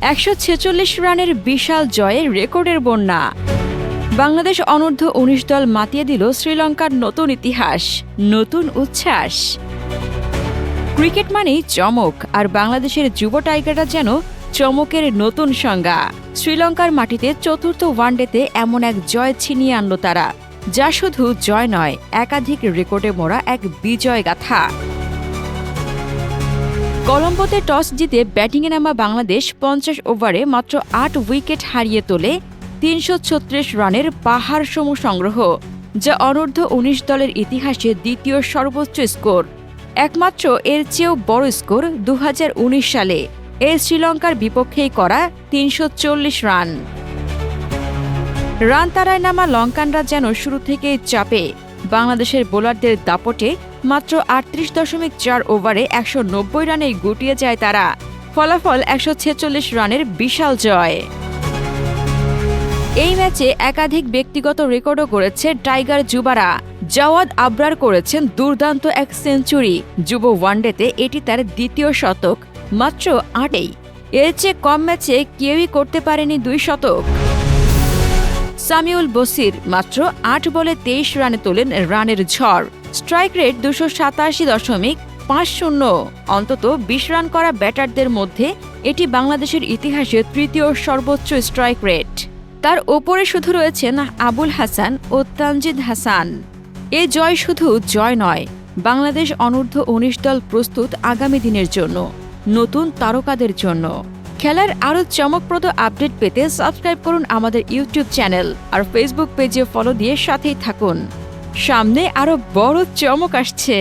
একশো ছেচল্লিশ রানের বিশাল জয়ে রেকর্ডের বন্যা। বাংলাদেশ অনূর্ধ্ব উনিশ দল মাতিয়ে দিল শ্রীলঙ্কার নতুন ইতিহাস, নতুন উচ্ছ্বাস। ক্রিকেট মানেই চমক, আর বাংলাদেশের যুব টাইগাররা যেন চমকের নতুন সংজ্ঞা। শ্রীলঙ্কার মাটিতে চতুর্থ ওয়ানডেতে এমন এক জয় ছিনিয়ে আনল তারা, যা শুধু জয় নয়, একাধিক রেকর্ডে মোড়া এক বিজয় গাথা কলম্বোতে টস জিতে ব্যাটিংয়ে নামা বাংলাদেশ পঞ্চাশ ওভারে মাত্র আট উইকেট হারিয়ে তোলে তিনশো ছত্রিশ রানের পাহাড় সম সংগ্রহ, যা অনূর্ধ্ব উনিশ দলের ইতিহাসে দ্বিতীয় সর্বোচ্চ স্কোর। একমাত্র এর চেয়েও বড় স্কোর দু হাজার উনিশ সালে। এ শ্রীলঙ্কার বিপক্ষেই করা তিনশো চল্লিশ রান। রান তারায় নামা লঙ্কানরা যেন শুরু থেকেই চাপে। বাংলাদেশের বোলারদের দাপটে মাত্র আটত্রিশ দশমিক চার ওভারে একশো নব্বই রানে গুটিয়ে যায় তারা। ফলাফল একশো ছেচল্লিশ রানের বিশাল জয়। এই ম্যাচে একাধিক ব্যক্তিগত রেকর্ডও করেছে টাইগার যুবারা। জাওয়াদ আবরার করেছেন দুর্দান্ত এক সেঞ্চুরি। যুব ওয়ানডেতে এটি তার দ্বিতীয় শতক, মাত্র আটেই। এর চেয়ে কম ম্যাচে কেউই করতে পারেনি দুই শতক। সামিউল বসির মাত্র আট বলে তেইশ রানে তোলেন রানের ঝড়। স্ট্রাইক রেট দুশো সাতাশি দশমিক পাঁচ শূন্য। অন্তত বিশ রান করা ব্যাটারদের মধ্যে এটি বাংলাদেশের ইতিহাসে তৃতীয় সর্বোচ্চ স্ট্রাইক রেট। তার ওপরে শুধু রয়েছেন আবুল হাসান ও তানজিদ হাসান। এ জয় শুধু জয় নয়, বাংলাদেশ অনূর্ধ্ব উনিশ দল প্রস্তুত আগামী দিনের জন্য, নতুন তারকাদের জন্য। খেলার আরও চমকপ্রদ আপডেট পেতে সাবস্ক্রাইব করুন আমাদের ইউটিউব চ্যানেল আর ফেসবুক পেজে ফলো দিয়ে সাথেই থাকুন। সামনে আরও বড় চমক আসছে।